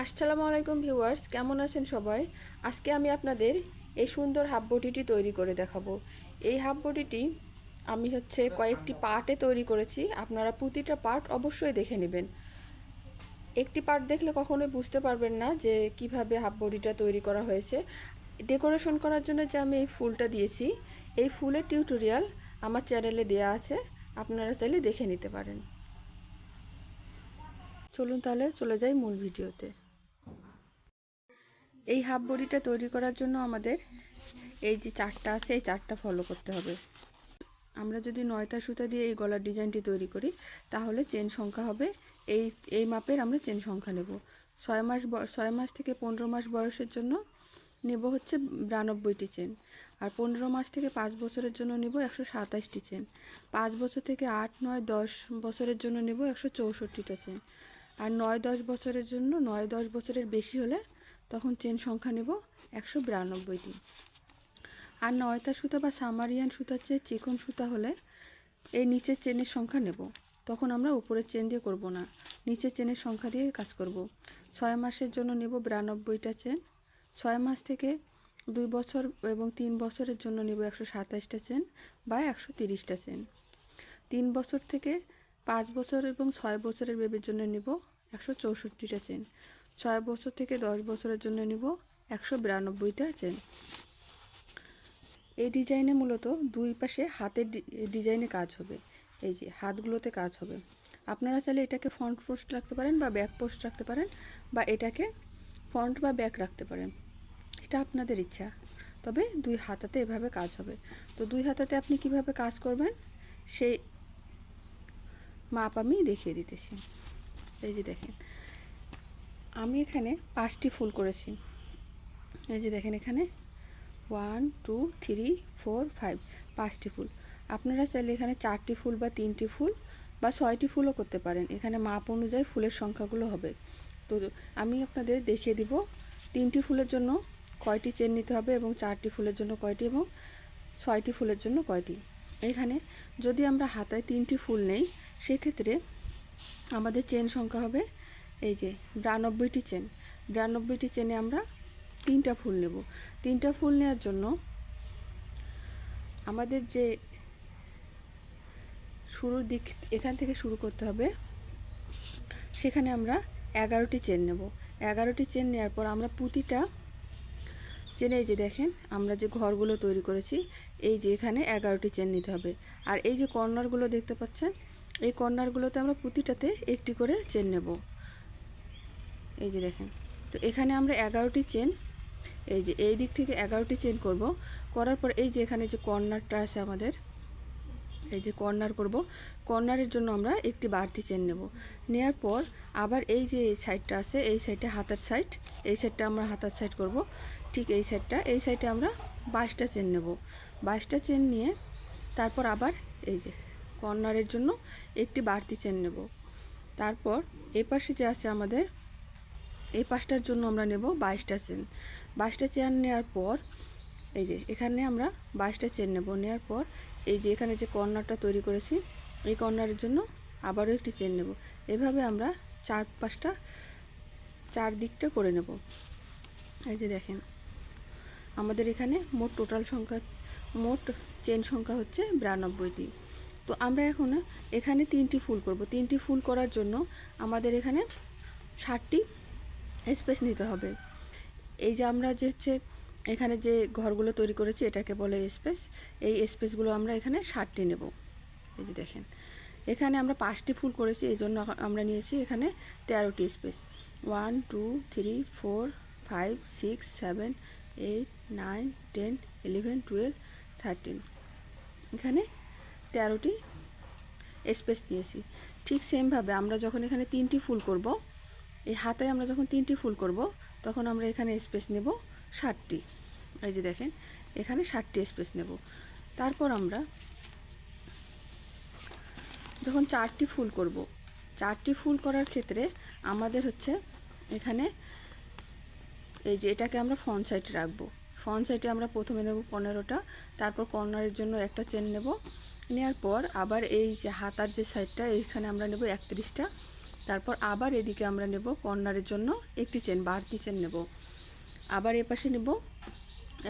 আসসালামু আলাইকুম ভিউয়ার্স, কেমন আছেন সবাই? আজকে আমি আপনাদের এই সুন্দর হাফ বটিটি তৈরি করে দেখাবো। এই হাফ বটিটি আমি হচ্ছে কয়েকটি পার্টে তৈরি করেছি, আপনারা প্রতিটা পার্ট অবশ্যই দেখে নেবেন। একটি পার্ট দেখলে কখনোই বুঝতে পারবেন না যে কীভাবে হাফ বডিটা তৈরি করা হয়েছে। ডেকোরেশন করার জন্য যে আমি এই ফুলটা দিয়েছি, এই ফুলের টিউটোরিয়াল আমার চ্যানেলে দেওয়া আছে, আপনারা চাইলে দেখে নিতে পারেন। চলুন তাহলে চলে যাই মূল ভিডিওতে। এই হাফ বডিটা তৈরি করার জন্য আমাদের এই যে চারটা আছে, এই চারটা ফলো করতে হবে। আমরা যদি নয়টা সুতা দিয়ে এই গলার ডিজাইনটি তৈরি করি, তাহলে চেন সংখ্যা হবে এই এই মাপের আমরা চেন সংখ্যা নেব। ছয় মাস ছয় মাস থেকে পনেরো মাস বয়সের জন্য নেব হচ্ছে বিরানব্বইটি চেন আর পনেরো মাস থেকে পাঁচ বছরের জন্য নেব একশো সাতাশটি চেন পাঁচ বছর থেকে আট, নয়, দশ বছরের জন্য নেব একশো চৌষট্টিটা চেন আর নয়, দশ বছরের জন্য, নয়, দশ বছরের বেশি হলে তখন চেন সংখ্যা নেব একশো বিরানব্বইটি। আর নয়তা সুতা বা সামারিয়ান সুতার চেয়ে চিকন সুতা হলে এই নিচের চেনের সংখ্যা নেব। তখন আমরা উপরের চেন দিয়ে করব না, নিচের চেনের সংখ্যা দিয়ে কাজ করব। ছয় মাসের জন্য নেব বিরানব্বইটা চেন। ছয় মাস থেকে দুই বছর এবং তিন বছরের জন্য নেব একশো সাতাশটা চেন বা একশো তিরিশটা চেন। তিন বছর থেকে পাঁচ বছর এবং ছয় বছরের বেবির জন্য নেব একশো চৌষট্টিটা চেন। ছয় বছর থেকে দশ বছরের জন্য নিব একশো বিরানব্বইটা চেন এই ডিজাইনে মূলত দুই পাশে হাতের ডিজাইনে কাজ হবে। এই যে হাতগুলোতে কাজ হবে। আপনারা চাইলে এটাকে ফ্রন্ট পোস্ট রাখতে পারেন বা ব্যাক পোস্ট রাখতে পারেন বা এটাকে ফ্রন্ট বা ব্যাক রাখতে পারেন। এটা আপনাদের ইচ্ছা। তবে দুই হাতাতে এভাবে কাজ হবে। তো দুই হাতাতে আপনি কীভাবে কাজ করবেন সেই মাপ আমি দেখিয়ে দিতেছি। এই যে দেখেন আমি এখানে পাঁচটি ফুল করেছি। এই যে দেখেন এখানে। One two three four five পাঁচটি ফুল। আপনারা চাইলে এখানে চারটি ফুল বা তিনটি ফুল বা ছয়টি ফুলও করতে পারেন। এখানে মাপ অনুযায়ী ফুলের সংখ্যাগুলো হবে। তো আমি আপনাদের দেখিয়ে দিব তিনটি ফুলের জন্য কয়টি চেন নিতে হবে এবং চারটি ফুলের জন্য কয়টি এবং ছয়টি ফুলের জন্য কয়টি। এখানে যদি আমরা হাতায় তিনটি ফুল নেই, সেক্ষেত্রে আমাদের চেন সংখ্যা হবে এই যে বিরানব্বইটি চেন। বিরানব্বইটি চেনে আমরা তিনটা ফুল নেব। তিনটা ফুল নেওয়ার জন্য আমাদের যে শুরুর দিক, এখান থেকে শুরু করতে হবে, সেখানে আমরা এগারোটি চেন নেব। এগারোটি চেন নেওয়ার পর আমরা প্রতিটা চেনে এই যে দেখেন, আমরা যে ঘরগুলো তৈরি করেছি, এই যে এখানে এগারোটি চেন নিতে হবে। আর এই যে কর্নারগুলো দেখতে পাচ্ছেন, এই কর্নারগুলোতে আমরা প্রতিটাতে একটি করে চেন নেব। এই যে দেখেন। তো এখানে আমরা এগারোটি চেন এই যে এই দিক থেকে এগারোটি চেন করব। করার পর এই যে এখানে যে কর্নারটা আছে আমাদের, এই যে কর্নার করব। কর্নারের জন্য আমরা একটি বাড়তি চেন নেব। নেওয়ার পর আবার এই যে সাইডটা আছে, এই সাইডটা হাতার সাইড এই সাইডটা আমরা হাতার সাইড করব। ঠিক এই সাইডটা এই সাইডে আমরা বাইশটা চেন নেব। বাইশটা চেন নিয়ে তারপর আবার এই যে কর্নারের জন্য একটি বাড়তি চেন নেব। তারপর এই পাশে যে আছে আমাদের এই পাশটার জন্য আমরা নেব বাইশটা চেন। বাইশটা চেন নেওয়ার পর, এই যে এখানে আমরা বাইশটা চেন নেব। নেওয়ার পর, এই যে এখানে যে কর্নারটা তৈরি করেছি, এই কর্নারের জন্য আবারও একটি চেন নেব। এভাবে আমরা চার পাঁচটা, চার দিকটা করে নেব। এই যে দেখেন, আমাদের এখানে মোট টোটাল সংখ্যা, মোট চেন সংখ্যা হচ্ছে বিরানব্বইটি। তো আমরা এখন এখানে তিনটি ফুল করব। তিনটি ফুল করার জন্য আমাদের এখানে ষাটটি স্পেস নিতে হবে। এই যে আমরা যে হচ্ছে এখানে যে ঘরগুলো তৈরি করেছি, এটাকে বলে স্পেস এই স্পেসগুলো আমরা এখানে ষাটটি নেব। এই যে দেখেন। এখানে আমরা পাঁচটি ফুল করেছি, এই জন্য আমরা নিয়েছি এখানে তেরোটি space one two three four five six seven eight nine ten eleven twelve thirteen এখানে তেরোটি স্পেস নিয়েছি। ঠিক সেমভাবে আমরা যখন এখানে তিনটি ফুল করব এই হাতে আমরা যখন তিনটি ফুল করব, তখন আমরা এখানে স্পেস নেব ষাটটি। এই যে দেখেন, এখানে ষাটটি স্পেস নেব। তারপর আমরা যখন চারটি ফুল করব, চারটি ফুল করার ক্ষেত্রে আমাদের হচ্ছে এখানে এই যে এটাকে আমরা ফ্রন্ট সাইডে রাখব। ফ্রন্ট সাইডে আমরা প্রথমে নেব পনেরোটা, তারপর কর্নারের জন্য একটা চেন নেব। নেওয়ার পর আবার এই যে হাতার যে সাইডটা এইখানে আমরা নেব একত্রিশটা। তারপর আবার এদিকে আমরা নেব কর্নারের জন্য একটি চেন বাড়তি চেন নেব। আবার এপাশে নেব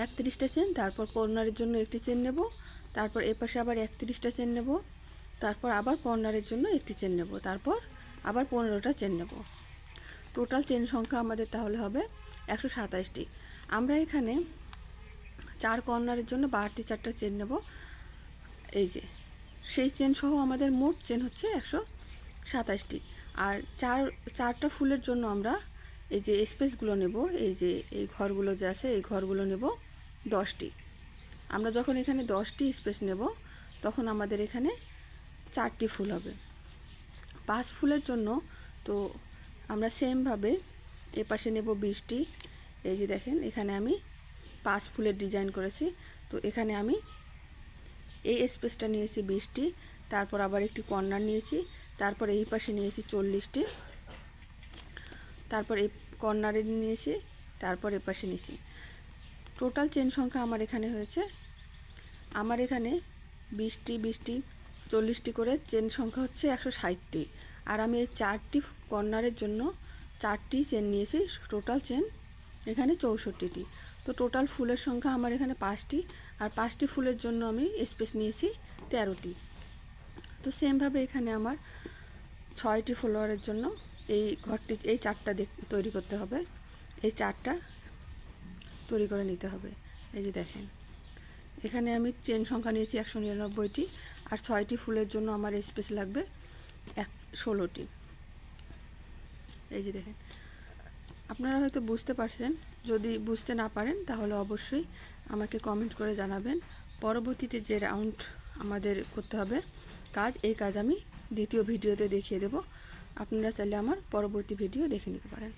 একত্রিশটা চেন, তারপর কর্নারের জন্য একটি চেন নেব, তারপর এপাশে আবার একত্রিশটা চেন নেব, তারপর আবার কর্নারের জন্য একটি চেন নেব, তারপর আবার পনেরোটা চেন নেব। টোটাল চেন সংখ্যা আমাদের তাহলে হবে একশো সাতাশটি আমরা এখানে চার কর্নারের জন্য বাড়তি চারটা চেন নেব। এই যে, সেই চেন সহ আমাদের মোট চেন হচ্ছে একশো সাতাশটি আর চার, চারটা ফুলের জন্য আমরা এই যে স্পেসগুলো নেব, এই যে এই ঘরগুলো যে আছে, এই ঘরগুলো নেব দশটি। আমরা যখন এখানে দশটি স্পেস নেব, তখন আমাদের এখানে চারটি ফুল হবে। পাঁচ ফুলের জন্য তো আমরা সেমভাবে এ পাশে নেব বিশটি এই যে দেখেন, এখানে আমি পাঁচ ফুলের ডিজাইন করেছি। তো এখানে আমি এই স্পেসটা নিয়েছি বিশটি তারপর আবার একটি কর্নার নিয়েছি। তারপর এই পাশে নিয়েছি চল্লিশটি। তারপর এই কর্নারে নিয়েছি, তারপর এ পাশে নিয়েছি। টোটাল চেন সংখ্যা আমার এখানে হয়েছে। আমার এখানে বিশটি বিশটি, চল্লিশটি করে চেন সংখ্যা হচ্ছে একশো ষাটটি। আর আমি এই চারটি কর্নারের জন্য চারটি চেন নিয়েছি। টোটাল চেন এখানে চৌষট্টিটি। তো টোটাল ফুলের সংখ্যা আমার এখানে পাঁচটি। আর পাঁচটি ফুলের জন্য আমি স্পেস নিয়েছি তেরোটি। তো সেমভাবে এখানে আমার ছয়টি ফলোয়ারের জন্য এই ঘরটি, এই চারটা তৈরি করতে হবে। এই চারটা তৈরি করে নিতে হবে। এই যে দেখেন, এখানে আমি চেন সংখ্যা নিয়েছি একশো নিরানব্বইটি আর ছয়টি ফুলের জন্য আমার স্পেস লাগবে এক, ষোলোটি। এই যে দেখেন, আপনারা হয়তো বুঝতে পারছেন, যদি বুঝতে না পারেন তাহলে অবশ্যই আমাকে কমেন্ট করে জানাবেন। পরবর্তীতে যে রাউন্ড আমাদের করতে হবে কাজ, এই কাজ আমি দ্বিতীয় ভিডিওতে দেখিয়ে দেব। আপনারা চাইলে আমার পরবর্তী ভিডিও দেখে নিতে পারেন।